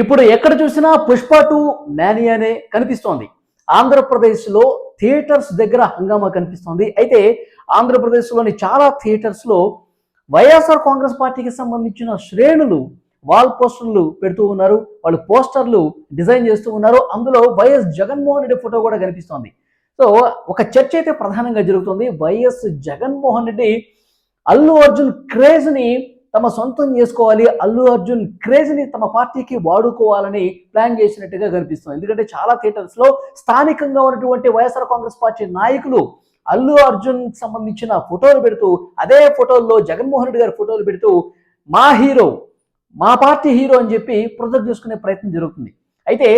ఇప్పుడు ఎక్కడ చూసినా పుష్ప టూ మ్యానియానే కనిపిస్తోంది. ఆంధ్రప్రదేశ్లో థియేటర్స్ దగ్గర హంగామా కనిపిస్తోంది. అయితే ఆంధ్రప్రదేశ్లోని చాలా థియేటర్స్లో వైఎస్ఆర్ కాంగ్రెస్ పార్టీకి సంబంధించిన శ్రేణులు వాల్ పోస్టర్లు పెడుతూ ఉన్నారు. వాళ్ళు పోస్టర్లు డిజైన్ చేస్తూ ఉన్నారు. అందులో వైఎస్ జగన్మోహన్ రెడ్డి ఫోటో కూడా కనిపిస్తోంది. సో ఒక చర్చ అయితే ప్రధానంగా జరుగుతుంది. వైఎస్ జగన్మోహన్ రెడ్డి అల్లు అర్జున్ క్రేజ్ని తమ సొంతం చేసుకోవాలి. అల్లు అర్జున్ క్రేజ్ని తమ పార్టీకి వాడుకోవాలని ప్లాన్ చేసినట్టుగా కనిపిస్తుంది. ఎందుకంటే చాలా థియేటర్స్లో స్థానికంగా ఉన్నటువంటి వైఎస్ఆర్ కాంగ్రెస్ పార్టీ నాయకులు అల్లు అర్జున్ సంబంధించిన ఫోటోలు పెడుతూ అదే ఫోటోల్లో జగన్మోహన్ రెడ్డి గారి ఫోటోలు పెడుతూ మా హీరో మా పార్టీ హీరో అని చెప్పి ప్రొజెక్ట్ చేసుకునే ప్రయత్నం జరుగుతుంది. అయితే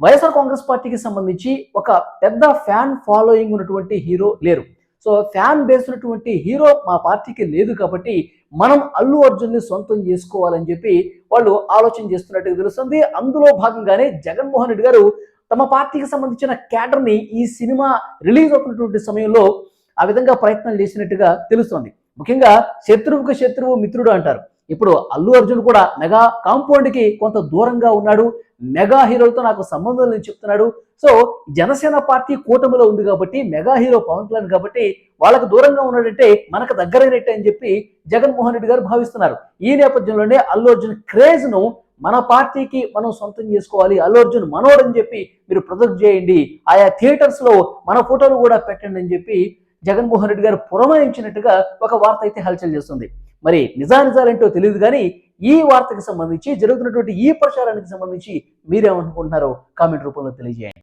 వైఎస్ఆర్ కాంగ్రెస్ పార్టీకి సంబంధించి ఒక పెద్ద ఫ్యాన్ ఫాలోయింగ్ ఉన్నటువంటి హీరో లేరు. సో ఫ్యాన్ బేస్ ఉన్నటువంటి హీరో మా పార్టీకి లేదు కాబట్టి మనం అల్లు అర్జున్ని సొంతం చేసుకోవాలని చెప్పి వాళ్ళు ఆలోచన చేస్తున్నట్టుగా తెలుస్తుంది. అందులో భాగంగానే జగన్మోహన్ రెడ్డి గారు తమ పార్టీకి సంబంధించిన క్యాడర్ని ఈ సినిమా రిలీజ్ అవుతున్నటువంటి సమయంలో ఆ విధంగా ప్రయత్నం చేసినట్టుగా తెలుస్తోంది. ముఖ్యంగా శత్రువుకు శత్రువు మిత్రుడు అంటారు. ఇప్పుడు అల్లు అర్జున్ కూడా మెగా కాంపౌండ్కి కొంత దూరంగా ఉన్నాడు. మెగా హీరోలతో నాకు సంబంధం లేని చెప్తున్నాడు. సో జనసేన పార్టీ కూటమిలో ఉంది కాబట్టి మెగా హీరో పవన్ కళ్యాణ్ కాబట్టి వాళ్ళకు దూరంగా ఉన్నాడంటే మనకు దగ్గరైనట్టే అని చెప్పి జగన్మోహన్ రెడ్డి గారు భావిస్తున్నారు. ఈ నేపథ్యంలోనే అల్లు అర్జున్ క్రేజ్ను మన పార్టీకి మనం సొంతం చేసుకోవాలి. అల్లు అర్జున్ మనోడు అని చెప్పి మీరు ప్రొజెక్ట్ చేయండి. ఆయా థియేటర్స్లో మన ఫోటోలు కూడా పెట్టండి అని చెప్పి జగన్మోహన్ రెడ్డి గారు పురమాయించినట్టుగా ఒక వార్త అయితే హల్చల్ చేస్తుంది. మరి నిజానిజాలేంటో తెలియదు కానీ ఈ వార్తకు సంబంధించి జరుగుతున్నటువంటి ఈ ప్రచారానికి సంబంధించి మీరేమనుకుంటున్నారో కామెంట్ రూపంలో తెలియజేయండి.